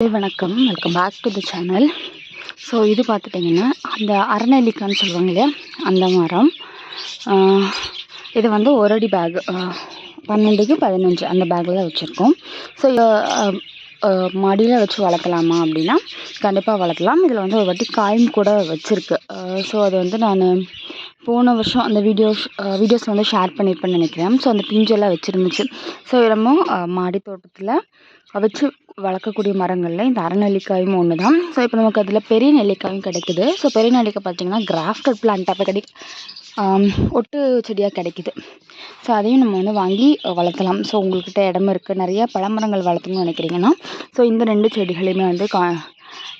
வணக்கம். Welcome back to the channel so இது பார்த்துட்டிங்கன்னா அந்த அரணிக்கான்னு சொல்லுவாங்க இல்லையா? அந்த மரம். இது வந்து ஒரு அடி பேக் பன்னெண்டுக்கு பதினஞ்சு அந்த பேக்கில் வச்சுருக்கோம். ஸோ மடியில் வச்சு வளர்க்கலாமா அப்படின்னா கண்டிப்பாக வளர்க்கலாம். இதில் வந்து ஒரு வாட்டி காயும் கூட வச்சுருக்கு. ஸோ அது வந்து நான் போன வருஷம் அந்த வீடியோஸ் வீடியோஸ் வந்து ஷேர் பண்ணியிருப்பேன்னு நினைக்கிறேன். ஸோ அந்த பிஞ்செல்லாம் வச்சுருந்துச்சு. ஸோ நம்ம மாடி தோட்டத்தில் வச்சு வளர்க்கக்கூடிய மரங்களில் இந்த அரைநெல்லிக்காயும் ஒன்று தான் ஸோ இப்போ நமக்கு அதில் பெரிய நெல்லிக்காயும் கிடைக்குது. ஸோ பெரிய நெல்லிக்காய் பார்த்திங்கன்னா கிராஃப்டட் பிளான்ட்டாக கிடை ஒட்டு செடியாக கிடைக்குது. ஸோ அதையும் நம்ம வந்து வாங்கி வளர்த்தலாம் ஸோ உங்கள்கிட்ட இடம் இருக்குது நிறையா பழமரங்கள் வளர்த்தணும்னு நினைக்கிறீங்கன்னா ஸோ இந்த ரெண்டு செடிகளையுமே வந்து கா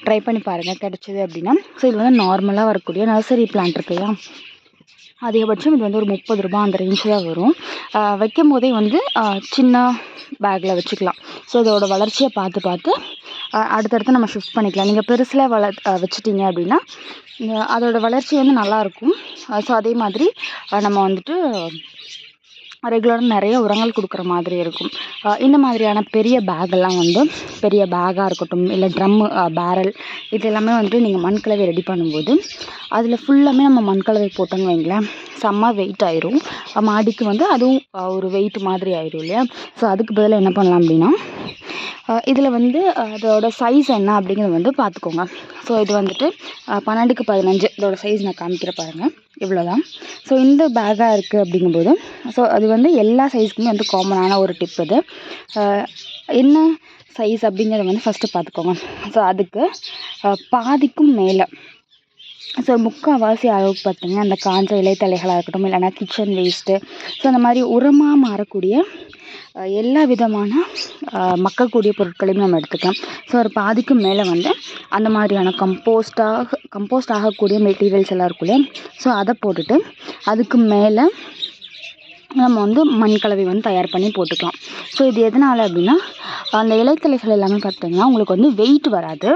ட்ரை பண்ணி பாருங்கள் கிடச்சிது அப்படின்னா ஸோ இது வந்து நார்மலாக வரக்கூடிய நர்சரி பிளான்ட் இருக்கு இல்லையா? அதிகபட்சம் இது வந்து ஒரு முப்பது ரூபா அந்த ரேஞ்சு தான் வரும். வைக்கும் போதே வந்து சின்ன பேக்கில் வச்சுக்கலாம். ஸோ இதோட வளர்ச்சியை பார்த்து பார்த்து அடுத்தடுத்து நம்ம ஷிஃப்ட் பண்ணிக்கலாம். நீங்கள் பெருசில் வள வச்சுட்டிங்க அப்படின்னா அதோடய வளர்ச்சி வந்து நல்லாயிருக்கும் ஸோ அதே மாதிரி நம்ம வந்துட்டு ரெகுலராக நிறைய உரங்கள் கொடுக்குற மாதிரி இருக்கும். இந்த மாதிரியான பெரிய பேக்கெல்லாம் வந்து பெரிய பேக்காக இருக்கட்டும் இல்லை ட்ரம்மு பேரல் இது எல்லாமே வந்துட்டு நீங்கள் மண் கலவை ரெடி பண்ணும்போது அதில் ஃபுல்லாமே நம்ம மண் கலவை போட்டோன்னு வைங்களேன் செம்ம வெயிட் ஆயிரும். மாடிக்கு வந்து அதுவும் ஒரு வெயிட் மாதிரி ஆயிரும் இல்லையா? ஸோ அதுக்கு பதிலாக என்ன பண்ணலாம் அப்படின்னா இதில் வந்து அதோட சைஸ் என்ன அப்படிங்கிறத வந்து பார்த்துக்கோங்க ஸோ இது வந்துட்டு பன்னெண்டுக்கு பதினஞ்சு. இதோட சைஸ் நான் காமிக்கிற பாருங்கள் இவ்வளோ தான் ஸோ இந்த பேக்காக இருக்குது அப்படிங்கும்போது ஸோ அது வந்து எல்லா சைஸ்க்குமே வந்து காமனான ஒரு டிப் இது. என்ன சைஸ் அப்படிங்கிறத வந்து ஃபஸ்ட்டு பார்த்துக்கோங்க. ஸோ அதுக்கு பாதிக்கும் மேலே. ஸோ முக்கால்வாசி அளவுக்கு பார்த்திங்கன்னா அந்த காஞ்ச இலைத்தலைகளாக இருக்கட்டும் இல்லைனா கிச்சன் வேஸ்ட்டு ஸோ அந்த மாதிரி உரமாக மாறக்கூடிய எல்லா விதமான மக்கக்கூடிய பொருட்களையும் நம்ம எடுத்துக்கலாம். ஸோ ஒரு பாதிக்கு மேலே வந்து அந்த மாதிரியான கம்போஸ்டாக கம்போஸ்ட் ஆகக்கூடிய மெட்டீரியல்ஸ் எல்லாம் இருக்கும் இல்லையா ஸோ அதை போட்டுட்டு அதுக்கு மேலே நம்ம வந்து மண் கலவை வந்து தயார் பண்ணி போட்டுக்கலாம். ஸோ இது எதனால் அப்படின்னா அந்த இலைத்தலைகள் எல்லாமே பார்த்திங்கன்னா உங்களுக்கு வந்து வெயிட் வராது.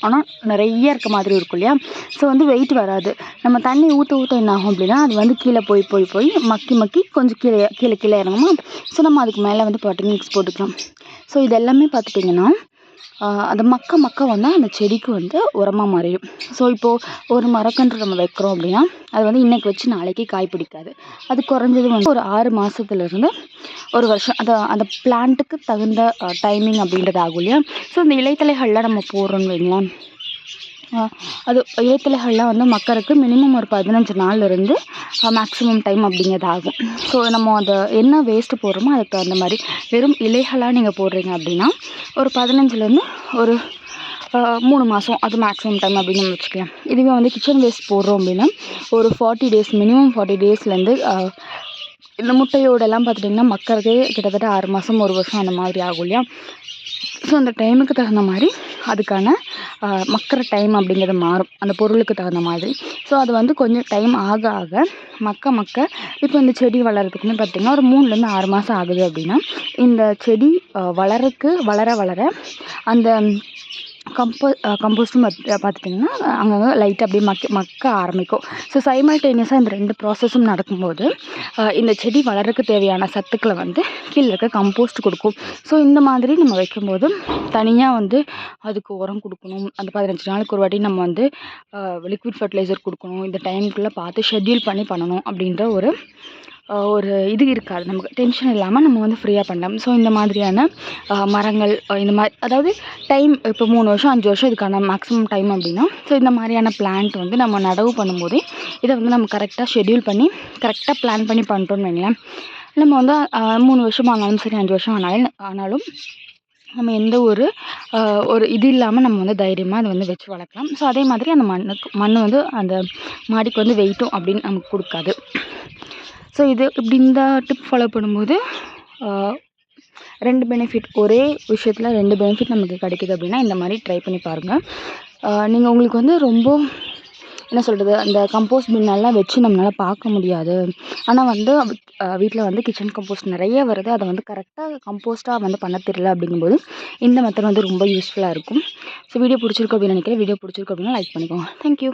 ஆனால் நிறைய இருக்க மாதிரி இருக்கும் இல்லையா? ஸோ வந்து வெயிட் வராது. நம்ம தண்ணி ஊற்ற ஊற்ற என்ன ஆகும் அப்படின்னா அது வந்து கீழே போய் போய் போய் மக்கி மக்கி கொஞ்சம் கீழே கீழே கீழே இறங்குமா. ஸோ நம்ம அதுக்கு மேலே வந்து பாட்டிங் மிக்ஸ் போட்டுக்கலாம். ஸோ இது எல்லாமே பார்த்துட்டிங்கன்னா அந்த மக்க மக்க வந்தால் அந்த செடிக்கு வந்து உரமாக மாறிடும். ஸோ இப்போது ஒரு மரக்கன்று நம்ம வைக்கிறோம் அப்படின்னா அது வந்து இன்றைக்கி வச்சு நாளைக்கு காய் பிடிக்காது. அது குறைஞ்சது வந்து ஒரு ஆறு மாதத்துலேருந்து ஒரு வருஷம். அந்த அந்த பிளான்ட்டுக்கு தகுந்த டைமிங் அப்படின்றது ஆகும் இல்லையா? ஸோ இந்த இலைத்தலைகளில் நம்ம போடுறோன்னு வைங்களேன். அது இலைத்தலைகள்லாம் வந்து மக்கறக்கு மினிமம் ஒரு பதினஞ்சு நாள்லேருந்து மேக்ஸிமம் டைம் அப்படிங்கிறது ஆகும் ஸோ நம்ம அதை என்ன வேஸ்ட்டு போடுறோமோ அதுக்கு அந்த மாதிரி வெறும் இலைகளாக நீங்கள் போடுறீங்க அப்படின்னா ஒரு பதினஞ்சுலேருந்து ஒரு மூணு மாதம் அது மேக்ஸிமம் டைம் அப்படின்னு நம்ம வச்சுக்கலாம். இதுவே வந்து கிச்சன் வேஸ்ட் போடுறோம் அப்படின்னா ஒரு ஃபார்ட்டி டேஸ் மினிமம் ஃபார்ட்டி டேஸ்லேருந்து இந்த முட்டையோடெல்லாம் பார்த்துட்டிங்கன்னா மக்கறதே கிட்டத்தட்ட ஆறு மாதம் ஒரு வருஷம் அந்த மாதிரி ஆகும் இல்லையா? ஸோ அந்த டைமுக்கு தகுந்த மாதிரி அதுக்கான மக்கிற டைம் அப்படிங்கிறது மாறும். அந்த பொருளுக்கு தகுந்த மாதிரி. ஸோ அது வந்து கொஞ்சம் டைம் ஆக ஆக மக்க மக்க இப்போ இந்த செடி வளர்கிறதுக்குமே பார்த்திங்கன்னா ஒரு மூணுலேருந்து ஆறு மாதம் ஆகுது அப்படின்னா இந்த செடி வளரக்கு வளர வளர அந்த கம்போ uh, கம்போஸ்ட்டும் பார்த்துட்டிங்கன்னா அங்கங்கே லைட்டாக அப்படியே மக்க மக்க ஆரம்பிக்கும். ஸோ சைமல்டேனியஸாக இந்த ரெண்டு ப்ராசஸும் நடக்கும்போது இந்த செடி வளர்கிறதுக்கு தேவையான சத்துக்களை வந்து கீழே இருக்க கம்போஸ்ட் கொடுக்கும். ஸோ இந்த மாதிரி நம்ம வைக்கும்போது தனியாக வந்து அதுக்கு உரம் கொடுக்கணும். அந்த பதினஞ்சு நாளுக்கு ஒரு வாட்டி நம்ம வந்து லிக்விட் ஃபர்டிலைசர் கொடுக்கணும். இந்த டைமுக்குள்ளே பார்த்து ஷெட்யூல் பண்ணி பண்ணணும் அப்படின்ற ஒரு ஒரு இது இருக்காது. நமக்கு டென்ஷன் இல்லாமல் நம்ம வந்து ஃப்ரீயாக பண்ணலாம். ஸோ இந்த மாதிரியான மரங்கள் இந்த மாதிரி அதாவது டைம் இப்போ மூணு வருஷம் அஞ்சு வருஷம் இதுக்கான மேக்ஸிமம் டைம் அப்படின்னா ஸோ இந்த மாதிரியான பிளான்ட் வந்து நம்ம நடவு பண்ணும்போதே இதை வந்து நம்ம கரெக்டாக ஷெட்யூல் பண்ணி கரெக்டாக பிளான் பண்ணி பண்ணிட்டோம்னு வைங்களேன். நம்ம வந்து மூணு வருஷம் ஆனாலும் சரி அஞ்சு வருஷம் ஆனாலும் ஆனாலும் நம்ம எந்த ஒரு ஒரு இது இல்லாமல் நம்ம வந்து தைரியமாக அதை வந்து வச்சு வளர்க்கலாம். ஸோ அதே மாதிரி அந்த மண்ணுக்கு மண் வந்து அந்த மாடிக்கு வந்து வெயிட்டும் அப்படின்னு நமக்கு கொடுக்காது. ஸோ இது இப்படி இந்த டிப் ஃபாலோ பண்ணும்போது ரெண்டு பெனிஃபிட் ஒரே விஷயத்தில் ரெண்டு பெனிஃபிட் நமக்கு கிடைக்கிது அப்படின்னா இந்த மாதிரி ட்ரை பண்ணி பாருங்கள் நீங்கள் உங்களுக்கு வந்து ரொம்ப என்ன சொல்கிறது அந்த கம்போஸ்ட் பின்னெல்லாம் வச்சு நம்மளால் பார்க்க முடியாது. ஆனால் வந்து வீட்டில் வந்து கிச்சன் கம்போஸ்ட் நிறைய வருது. அதை வந்து கரெக்டாக கம்போஸ்ட்டாக வந்து பண்ண தெரியல அப்படிங்கும்போது இந்த மெத்தட் வந்து ரொம்ப யூஸ்ஃபுல்லாக இருக்கும். ஸோ வீடியோ பிடிச்சிருக்கோம் அப்படின்னு நினைக்கிறேன். வீடியோ பிடிச்சிருக்கோம் அப்படின்னா லைக் பண்ணிக்கோங்க. தேங்க்யூ